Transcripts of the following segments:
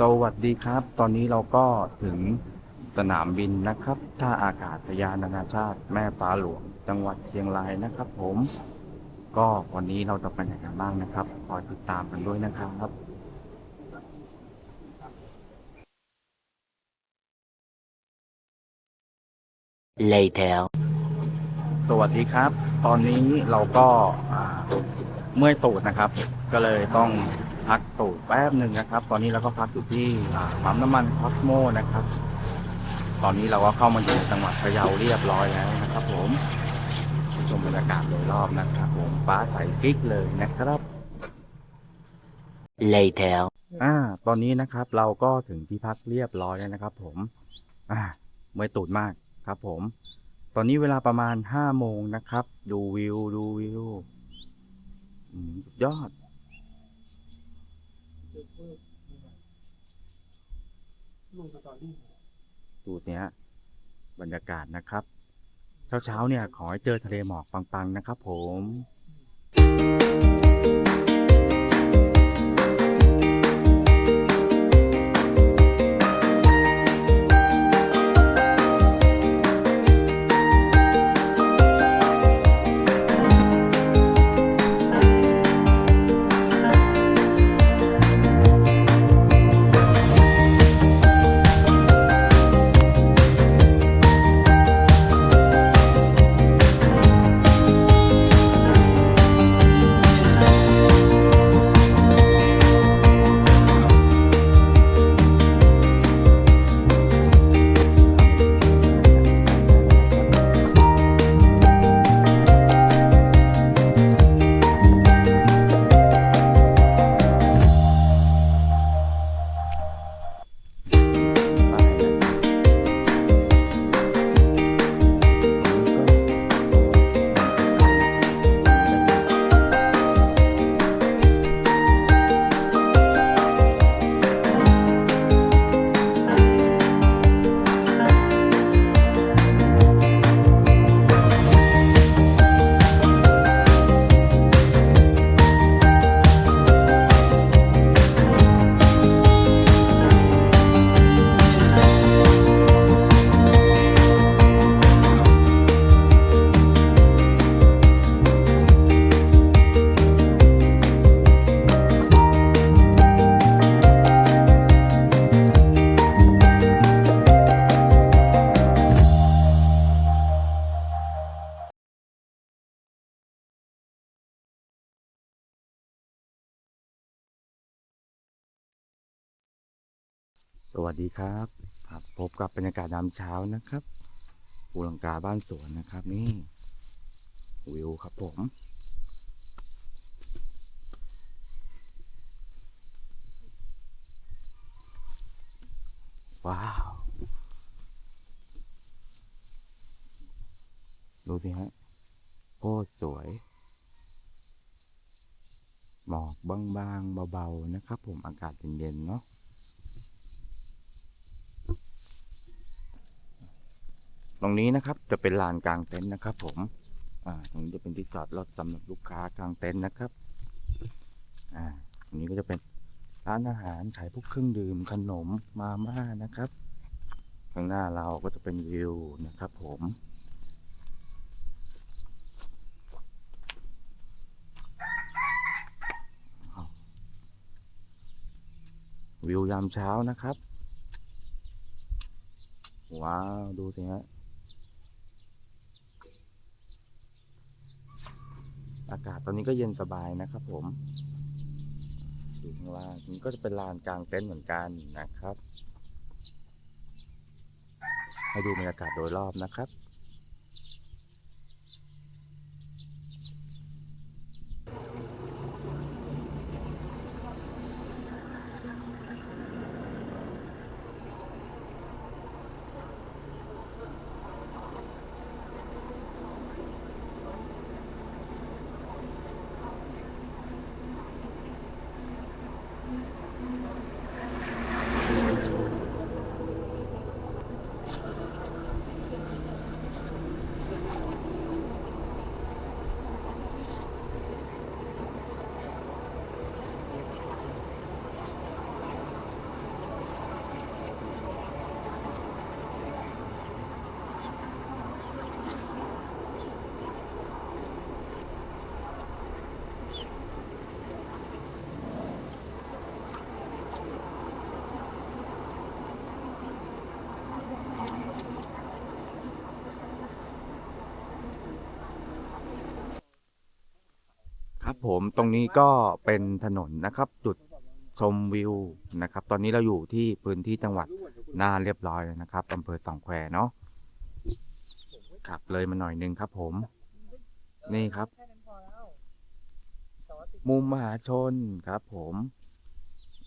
สวัสดีครับ ตอนนี้เราก็ถึงสนามบินนะครับ ท่าอากาศยานนานาชาติแม่ฟ้าหลวง จังหวัดเชียงรายนะครับ ผม ก็วันนี้เราจะไปไหนกันบ้างนะครับ คอยติดตามกันด้วยนะครับ later สวัสดีครับ ตอนนี้เราก็อ่าเมื่อยตูดนะครับ ก็เลยต้อง พักตูดแป๊บหนึ่งนะครับ ตอนนี้เราก็พักอยู่ที่อ่าปั๊มน้ำมันคอสโมนะครับ ตอนนี้เราก็เข้ามาอยู่จังหวัดพะเยาเรียบร้อยแล้วนะครับผมไปชมบรรยากาศโดยรอบนะครับ ผมฟ้าใสกิ๊กเลยนะครับ later อ่า ตอนนี้นะครับ เราก็ถึงที่พักเรียบร้อยแล้วนะครับ ผม อ่าเมื่อยตูดมากครับ ผม ตอนนี้เวลาประมาณห้าโมงนะครับ ดูวิวดูวิวอืมสุดยอด ดูสิฮะบรรยากาศนะครับเช้าเช้าๆเนี่ยขอให้เจอทะเลหมอกปังๆนะครับผม สวัสดีครับครับพบกับบรรยากาศยามเช้านะครับภูลังกาบ้านสวนนะครับนี่วิวครับผม ว้าว ดูสิฮะโคตรสวย หมอกบางๆเบาๆนะครับผมอากาศเย็นๆเนาะ ตรงนี้นะครับจะเป็นลานกลางเต็นท์นะครับ ผมอ่าตรงนี้จะเป็นที่จอดรถสำหรับลูกค้ากลางเต็นท์นะครับอ่าตรงนี้ก็จะเป็นร้านอาหารขายพวกเครื่องดื่มขนมมาม่านะครับ ข้างหน้าเราก็จะเป็นวิวนะครับ ผมวิวยามเช้านะครับ ว้าว ดูสิฮะ อากาศตอนนี้ก็เย็นสบายนะครับผมอยู่ข้างล่างนี่ก็จะเป็นลานกลางเต็นท์เหมือนกันนะครับ ให้ดูบรรยากาศโดยรอบนะครับ ผมตรงนี้ก็เป็นถนนนะครับ จุดชมวิวนะครับ ตอนนี้เราอยู่ที่พื้นที่จังหวัดน่านเรียบร้อยนะครับอำเภอสองแควเนาะขับเลยมาหน่อยนึงครับ ผม นี่ครับ มุมมหาชนครับ ผม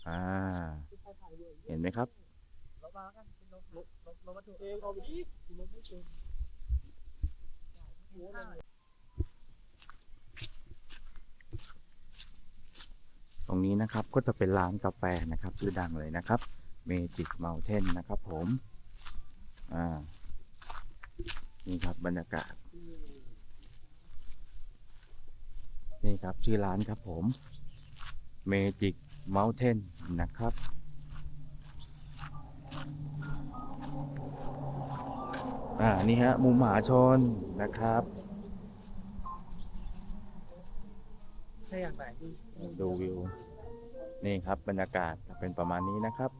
อ่า เห็นไหมครับ ตรงนี้นะครับก็จะเป็นร้านกาแฟนะครับชื่อดังเลยนะครับ Magic Mountain นะครับผมอ่านี่ครับบรรยากาศ นี่ครับชื่อร้านครับผม Magic Mountain นะครับอ่านี่ฮะมุมมาชนนะครับ ถ้าอยากไหนดูดูวิว นี่ครับบรรยากาศจะเป็นประมาณนี้นะครับ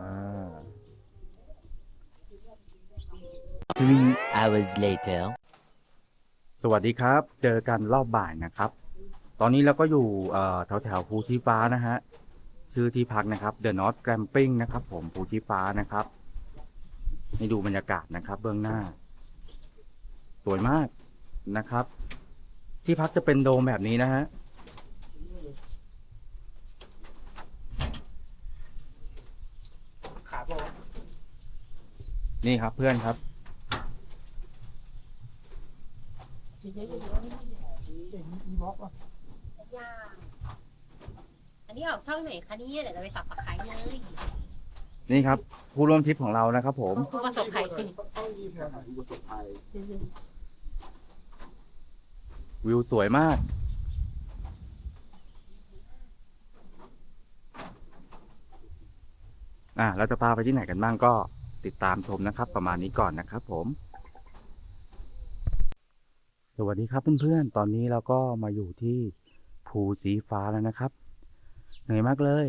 อ่า Three hours later. สวัสดีครับ เจอกันรอบบ่ายนะครับ ตอนนี้เราก็อยู่เอ่อแถวแถวๆภูชีฟ้านะฮะ ชื่อที่พักนะครับ The North Glamping นะครับ ผมภูชีฟ้านะครับให้ดูบรรยากาศนะครับ เบื้องหน้า สวยมากนะครับ ที่พักจะเป็นโดมแบบนี้นะฮะ ขาบอกนี่ครับเพื่อนครับเห็นอีบ็อกอะยากอันนี้ออกช่องไหนคะเนี่ยเดี๋ยวเราไปสับตะไคร้เลยนี่ครับ ผู้ร่วมทริปของเรานะครับผม ผู้ประสบภัยสิต้องรีบแหผู้ประสบภัย วิวสวยมาก อ่าเราจะพาไปที่ไหนกันบ้างก็ติดตามชมนะครับ ประมาณนี้ก่อนนะครับผม สวัสดีครับเพื่อนๆ ตอนนี้เราก็มาอยู่ที่ภูสีฟ้าแล้วนะครับ เหนื่อยมากเลย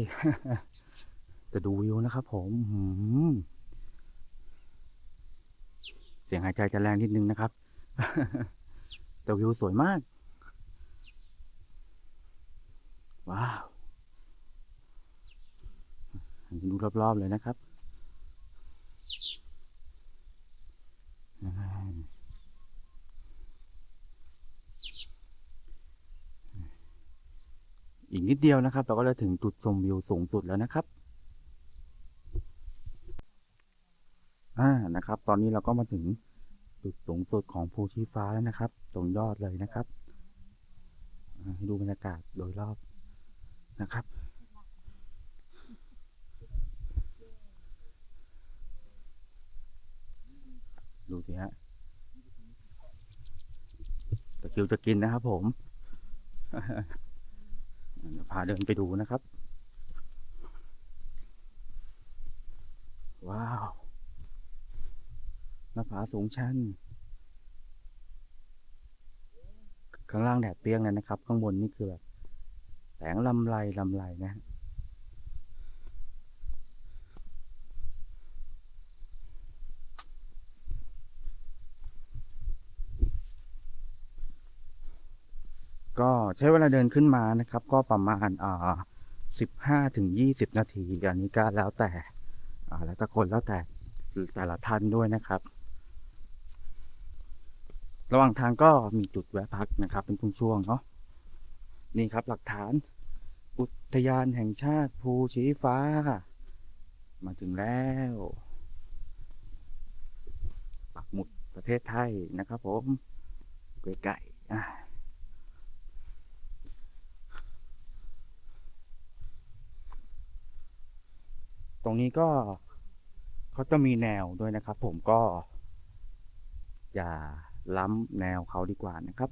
จะดูวิวนะครับผมหืมเสียงหายใจจะแรงนิดนึงนะครับ แต่วิวสวยมาก ว้าวดูรอบๆเลยนะครับอีกนิดเดียวนะครับ เราก็จะถึงจุดชมวิวสูงสุดแล้วนะครับ อ่านะครับ ตอนนี้เราก็มาถึง จุดสูงสุดของภูชีฟ้าแล้วนะครับ ตรงยอดเลยนะครับให้ดูบรรยากาศโดยรอบนะครับ ดูสิฮะตะคิวจะกินนะครับผมเดี๋ยวพาเดินไปดูนะครับ ว้าว หน้าผาสูงชัน ข้างล่างแดดเปรี้ยงเลยนะครับ ข้างบนนี่คือแบบแสงลำไรลำไรนะฮะก็ใช้เวลาเดินขึ้นมานะครับ ก็ประมาณอ่าสิบห้าถึงยี่สิบนาทีอันนี้ก็แล้วแต่ อ่า แล้วแต่คนแล้วแต่แต่ละท่านด้วยนะครับ ระหว่างทางก็มีจุดแวะพักนะครับ เป็นช่วงๆเนาะนี่ครับหลักฐาน อุทยานแห่งชาติภูชีฟ้า มาถึงแล้วปักหมุดประเทศไทยนะครับผมไก่ๆอ่ตรงนี้ก็เขาจะมีแนวด้วยนะครับผมก็อย่า ล้ำแนวเขาดีกว่านะครับ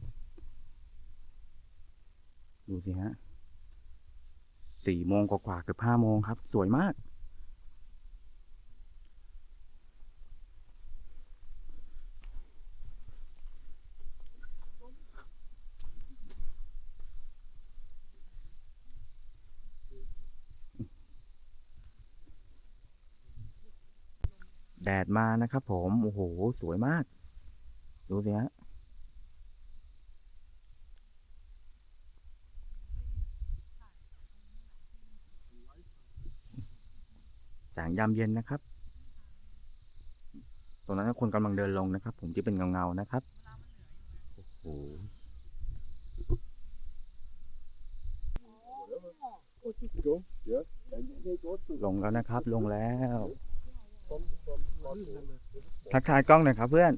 ดูสิฮะสี่โมงกว่าๆเกือบห้าโมงครับ สวยมาก แดดมานะครับผม โอ้โห สวยมาก ดูสิฮะแสงยามเย็นนะครับ ตรงนั้นคนกำลังเดินลงนะครับ ผมที่เป็นเงาๆนะครับ โอ้โหลงแล้วนะครับ ลงแล้ว ทักทายกล้องหน่อยครับเพื่อน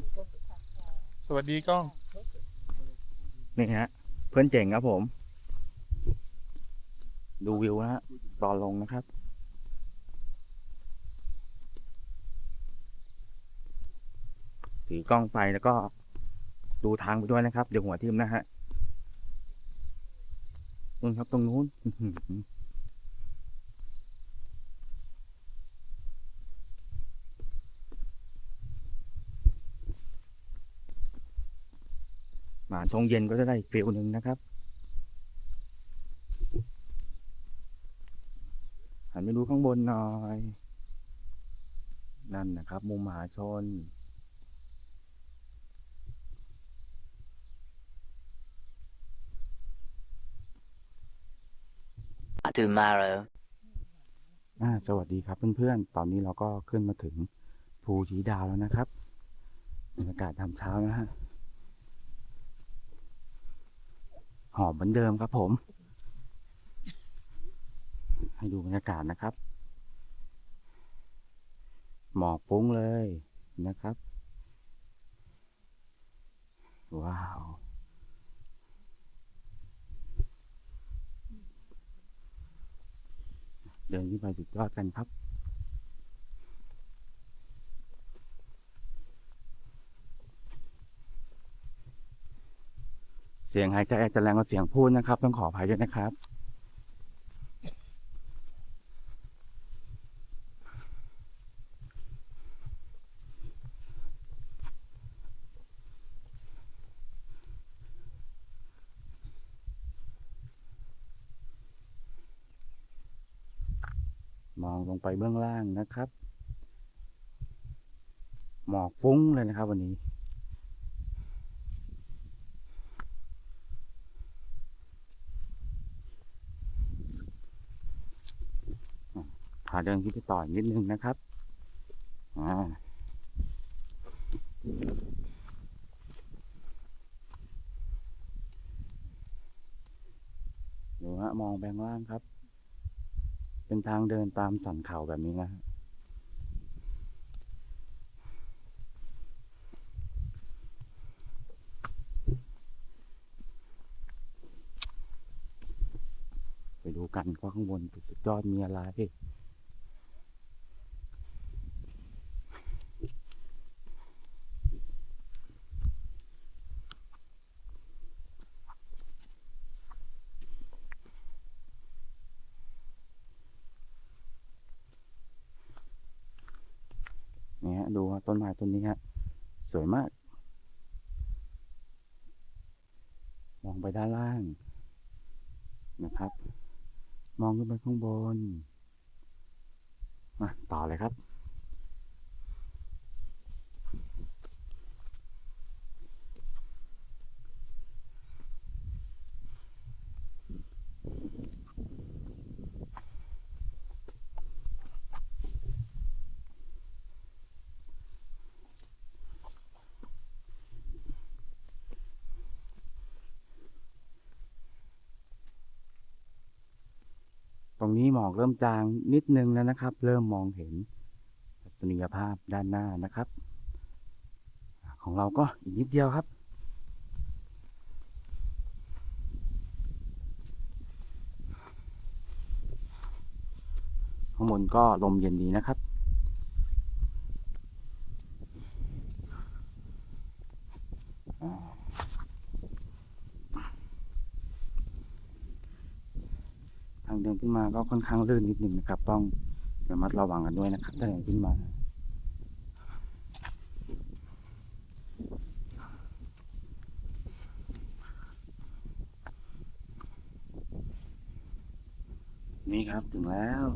สวัสดีกล้อง นี่ฮะ เพื่อนเจ๋งครับผม ดูวิวนะฮะตอนลงนะครับ ถือกล้องไปแล้วก็ดูทางไปด้วยนะครับ เดี๋ยวหัวทิ่มนะฮะนู่นครับตรงนู้น อื้อหือมาช่วงเย็นก็จะได้อีกฟิลหนึ่งนะครับหันไปดูข้างบนหน่อย นั่นนะครับ มุมมหาชน Tomorrow. อ่าสวัสดีครับเพื่อนๆ ตอนนี้เราก็ขึ้นมาถึงภูชีดาวแล้วนะครับบรรยากาศทำเช้านะฮะ หอมเหมือนเดิมครับผม ให้ดูบรรยากาศนะครับ หมอกฟุ้งเลยนะครับ ว้าวเดินขึ้นไปสุดยอดกันครับ สียงหายใจอาจจะแรงกว่าเสียงพูดนะครับ ต้องขออภัยด้วยนะครับ มองลงไปเบื้องล่างนะครับ หมอกฟุ้งเลยนะครับวันนี้ พา เดินขึ้นไปต่ออีกนิดนึงนะครับอ่าดูฮะมองแบงล่างครับ เป็นทางเดินตามสันเขาแบบนี้นะฮะไปดูกันว่าข้างบนสุดยอดมีอะไร ดูฮะต้นไม้ต้นนี้ฮะสวยมาก มองไปด้านล่างนะครับ มองขึ้นไปข้างบน มาต่อเลยครับ อกเริ่มจางนิดนึงแล้วนะครับ เริ่มมองเห็นทัศนียภาพด้านหน้านะครับ ของเราก็อีกนิดเดียวครับ ข้างบนก็ลมเย็นดีนะครับ ทางเดินขึ้นมาก็ค่อนข้างลื่นนิดหนึ่งนะครับ ต้องระมัดระวังกันด้วยนะครับถ้าเดินขึ้นมานี่ครับถึงแล้ว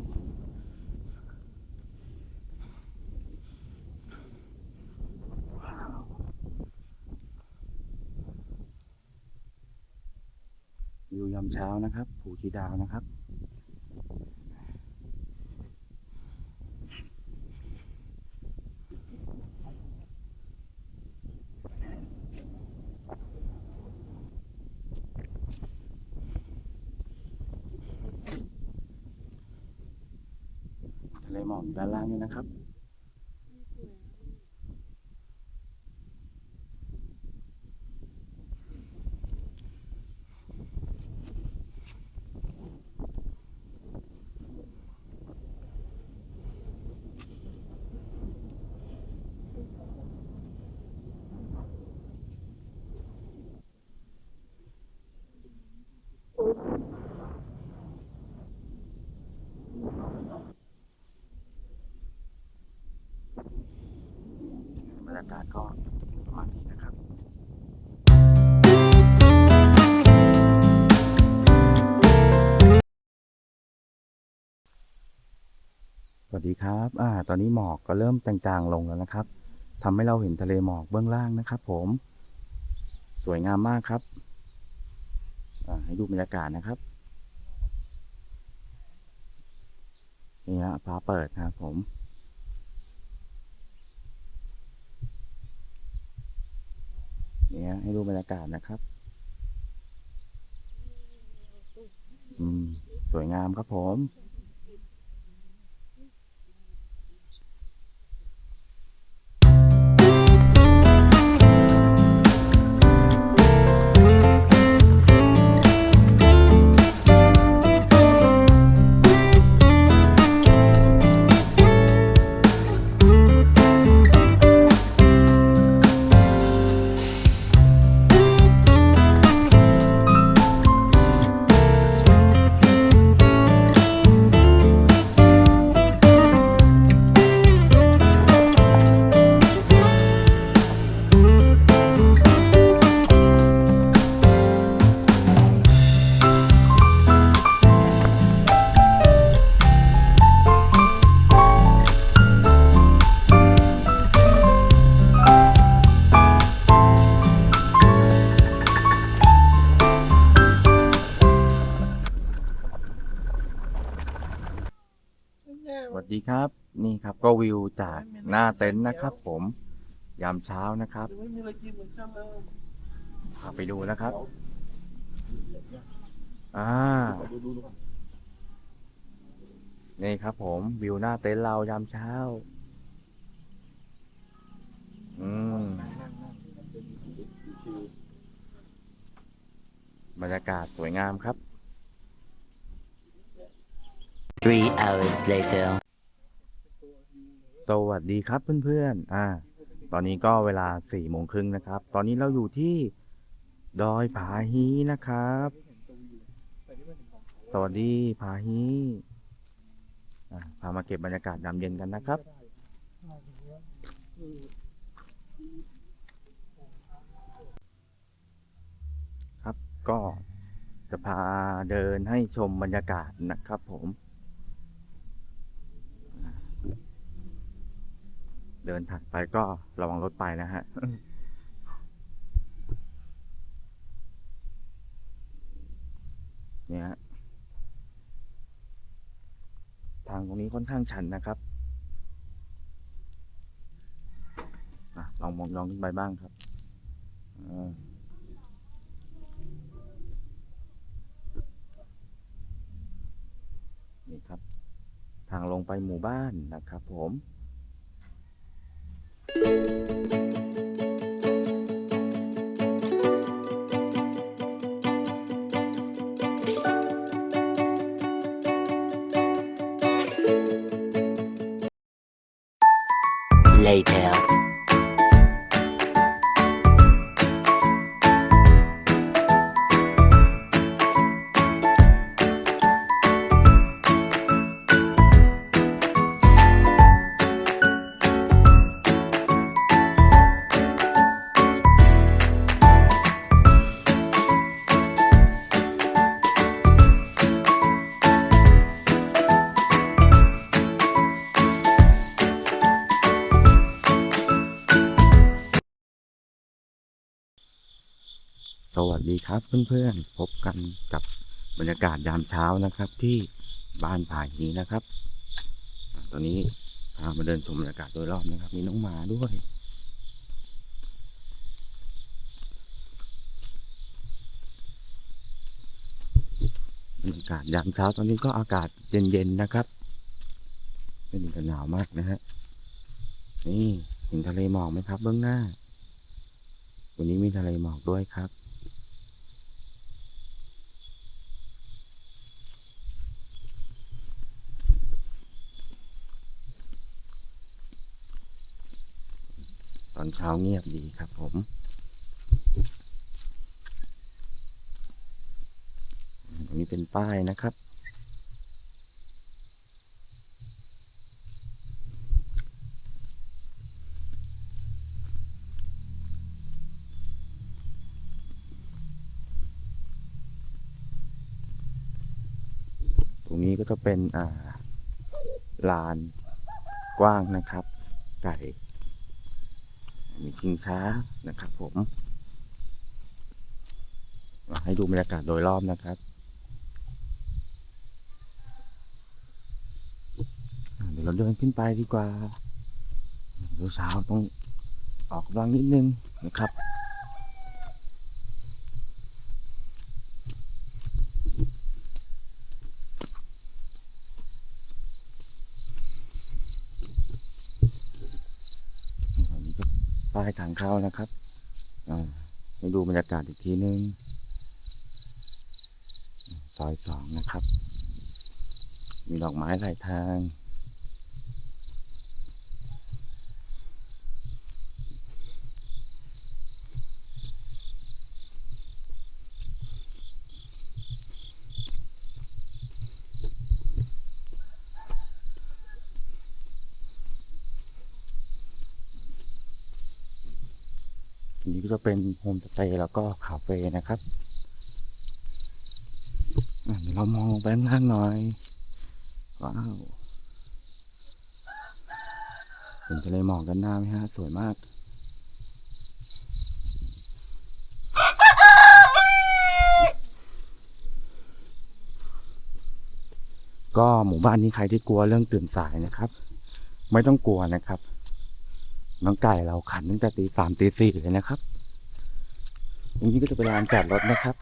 วิวยามเช้านะครับ ภูชีดาวนะครับ ทะเลหม เนี่ยนะครับ กาศก็ประมาณนี้นะครับสวัสดีครับ อ่า ตอนนี้หมอกก็เริ่มจางๆลงแล้วนะครับทำให้เราเห็นทะเลหมอกเบื้องล่างนะครับ ผม สวยงามมากครับ อ่า ให้ดูบรรยากาศนะครับ นี่ฮะฟ้าเปิดนะครับผม เงี้ย ให้ดูบรรยากาศนะครับ อืม สวยงามครับผม ครับก็วิวจากหน้าเต็นท์นะครับ ผมยามเช้านะครับพาไปดูนะครับ อ่า นี่ครับ ผมวิวหน้าเต็นท์เรายามเช้า อืมบรรยากาศสวยงามครับ Three hours later. สวัสดีครับเพื่อนๆ อ่า ตอนนี้ก็เวลาสี่โมงครึ่งนะครับ ตอนนี้เราอยู่ที่ดอยผาฮีนะครับ สวัสดีผาฮีพามาเก็บบรรยากาศยามเย็นกันนะครับ ครับก็จะพาเดินให้ชมบรรยากาศนะครับผม เดินถัดไปก็ระวังรถไปนะฮะเนี่ยฮะทางตรงนี้ค่อนข้างชันนะครับอลองมองลองขึ้นไปบ้างครับนี่ครับ ทางลงไปหมู่บ้านนะครับผม Later. ครับเพื่อนๆ พบกันกับบรรยากาศยามเช้านะครับ ที่บ้านผาฮีนะครับอตอนนี้พามาเดินชมบรรยากาศโดยรอบนะครับ มีน้องหมาด้วย บรรยากาศยามเช้าตอนนี้ก็อากาศเย็นๆนะครับไม่มีหนาวมากนะฮะนี่เห็นทะเลหมอกไหมครับเบื้องหน้า วันนี้มีทะเลหมอกด้วยครับ อนเช้าเงียบดีครับผมตรงนี้เป็นป้ายนะครับตรงนี้ก็จะเป็นอ่าลานกว้างนะครับ ไก่ มีชิงช้านะครับผม ให้ดูบรรยากาศโดยรอบนะครับเดี๋ยวเราเดินขึ้นไปดีกว่าดูสาวต้องออกกำลังนิดนึงนะครับ อันนี้ก็ป้ายทางเข้านะครับอ่าให้ดูบรรยากาศอีกทีนึงซอยสองนะครับ มีดอกไม้หลายทาง อันนี้ก็จะเป็น โฮมสเตย์แล้วก็คาเฟ่นะครับเรามองลงไปข้างล่างหน่อย ว้าวเห็นทะเลหมอกกันหน้าไหมฮะ สวยมากก็หมู่บ้านนี้ใครที่กลัวเรื่องตื่นสายนะครับ ไม่ต้องกลัวนะครับ น้องไก่เราขันตั้งแต่ตีสามตีสี่เลยนะครับ ตรงนี้ก็จะเป็นลานจอดรถนะครับ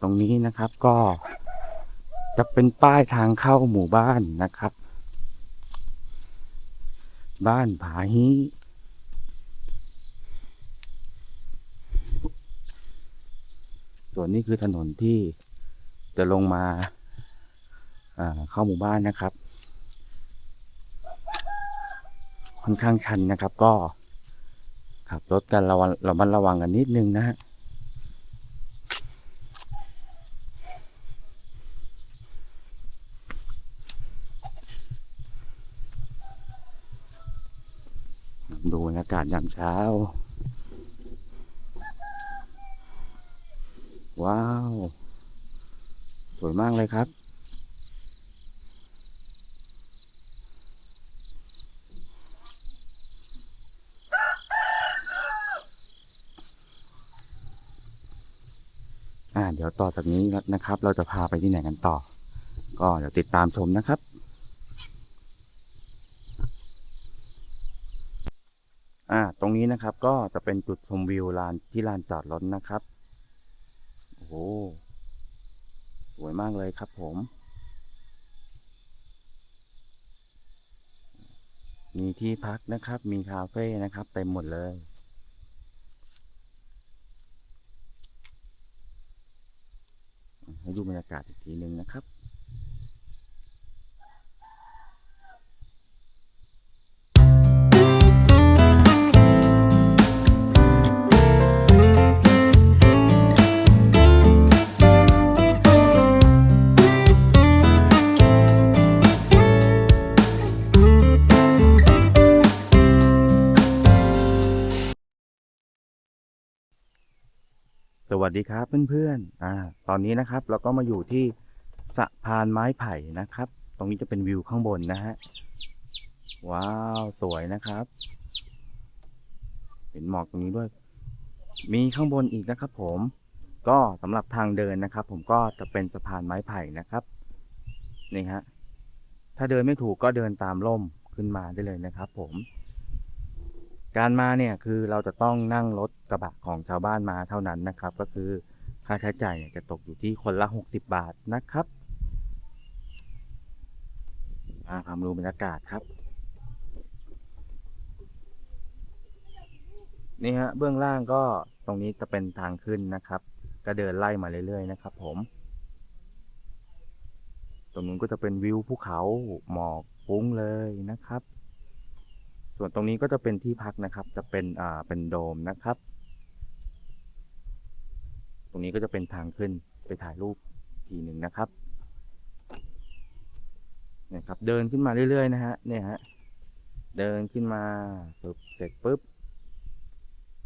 ตรงนี้นะครับก็จะเป็นป้ายทางเข้าหมู่บ้านนะครับ บ้านผาฮี ส่วนนี้คือถนนที่จะลงมาเข้าหมู่บ้านนะครับ ค่อนข้างชันนะครับ ก็ขับรถกันระวังระมัดระวังกันนิดนึงนะฮะดูบรรยากาศยามเช้า ว้าว สวยมากเลยครับ อ่า เดี๋ยวต่อจากนี้นะครับ เราจะพาไปที่ไหนกันต่อ ก็เดี๋ยวติดตามชมนะครับอ่าตรงนี้นะครับก็จะเป็นจุดชมวิวลานที่ลานจอดรถนะครับ โอ้สวยมากเลยครับผม มีที่พักนะครับ มีคาเฟ่นะครับเต็มหมดเลย ให้ดูบรรยากาศอีกทีหนึ่งนะครับ วัสดีครับเพื่อนๆอ่าตอนนี้นะครับเราก็มาอยู่ที่สะพานไม้ไผ่นะครับ ตรงนี้จะเป็นวิวข้างบนนะฮะ ว้าว สวยนะครับ เห็นหมอกตรงนี้ด้วย มีข้างบนอีกนะครับ ผม ก็สำหรับทางเดินนะครับ ผมก็จะเป็นสะพานไม้ไผ่นะครับ นี่ฮะ ถ้าเดินไม่ถูกก็เดินตามร่มขึ้นมาได้เลยนะครับ ผม การมาเนี่ยคือเราจะต้องนั่งรถกระบะของชาวบ้านมาเท่านั้นนะครับ ก็คือค่าใช้จ่ายเนี่ยจะตกอยู่ที่คนละ 60 บาทนะครับมาพามาดูบรรยากาศครับ นี่ฮะเบื้องล่างก็ตรงนี้จะเป็นทางขึ้นนะครับ ก็เดินไล่มาเรื่อยๆนะครับ ผม ตรงนู้นก็จะเป็นวิวภูเขาหมอกฟุ้งเลยนะครับ ส่วนตรงนี้ก็จะเป็นที่พักนะครับ จะเป็นอ่าเป็นโดมนะครับ ตรงนี้ก็จะเป็นทางขึ้นไปถ่ายรูปทีหนึ่งนะครับเนี่ยครับ เดินขึ้นมาเรื่อยๆนะฮะเนี่ยฮะเดินขึ้นมาปึ๊บเสร็จปุ๊บ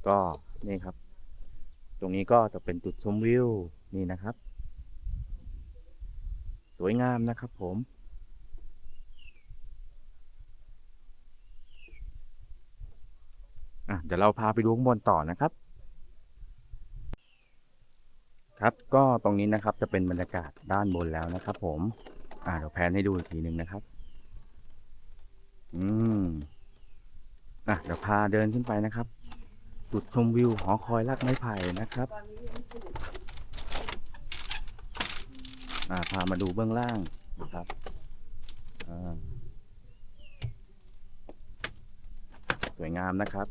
ก็นี่ครับ ตรงนี้ก็จะเป็นจุดชมวิวนี่นะครับ สวยงามนะครับผม อะเดี๋ยวเราพาไปดูข้างบนต่อนะครับ ครับก็ตรงนี้นะครับจะเป็นบรรยากาศด้านบนแล้วนะครับ ผมอ่าเดี๋ยวแพนให้ดูอีกทีหนึ่งนะครับ อืมอะเดี๋ยวพาเดินขึ้นไปนะครับ จุดชมวิวหอคอยลากไม้ไผ่นะครับอ่าพามาดูเบื้องล่างนะครับอ่าสวยงามนะครับ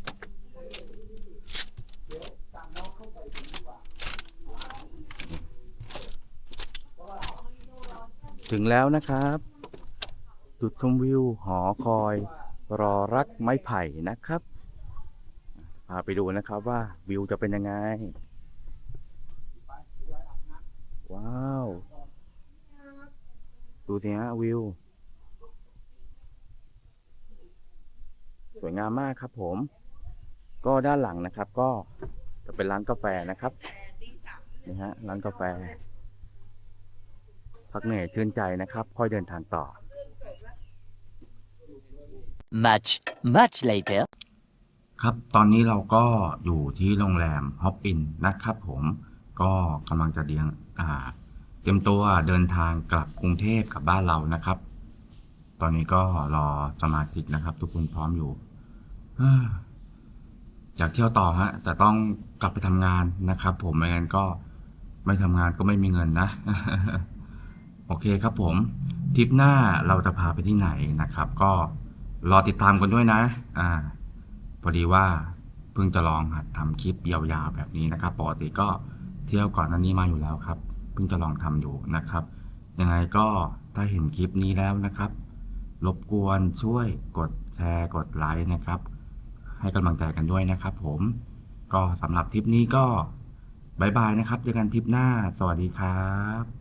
ถึงแล้วนะครับ จุดชมวิวหอคอย รอรักไม้ไผ่นะครับ พาไปดูนะครับว่าวิวจะเป็นยังไง ว้าว ดูสิฮะวิว สวยงามมากครับผม ก็ด้านหลังนะครับก็จะเป็นร้านกาแฟนะครับ นี่ฮะร้านกาแฟ พักเหนื่อยชื่นใจนะครับ ค่อยเดินทางต่อ Much, much later. ครับ ตอนนี้เราก็อยู่ที่โรงแรมฮอปปินนะครับผม ก็กำลังจะเดียงอ่าเตรียมตัวเดินทางกลับกรุงเทพกลับบ้านเรานะครับ ตอนนี้ก็รอสมาชิกนะครับ ทุกคนพร้อมอยู่เอ้ออยากเที่ยวต่อฮะ แต่ต้องกลับไปทำงานนะครับ ผมไม่งั้นก็ไม่ทำงานก็ไม่มีเงินนะ โอเคครับผมทริปหน้าเราจะพาไปที่ไหนนะครับ ก็รอติดตามกันด้วยนะ อ่า พอดีว่าเพิ่งจะลองหัดทำคลิปยาวๆแบบนี้นะครับปกติก็เที่ยวก่อนหนั้นนี้มาอยู่แล้วครับ เพิ่งจะลองทำอยู่นะครับ ยังไงก็ถ้าเห็นคลิปนี้แล้วนะครับ รบกวนช่วยกดแชร์กดไลค์นะครับ ให้กำลังใจกันด้วยนะครับ ผม ก็สำหรับทริปนี้ก็บายบายนะครับเจอกันทริปหน้า สวัสดีครับ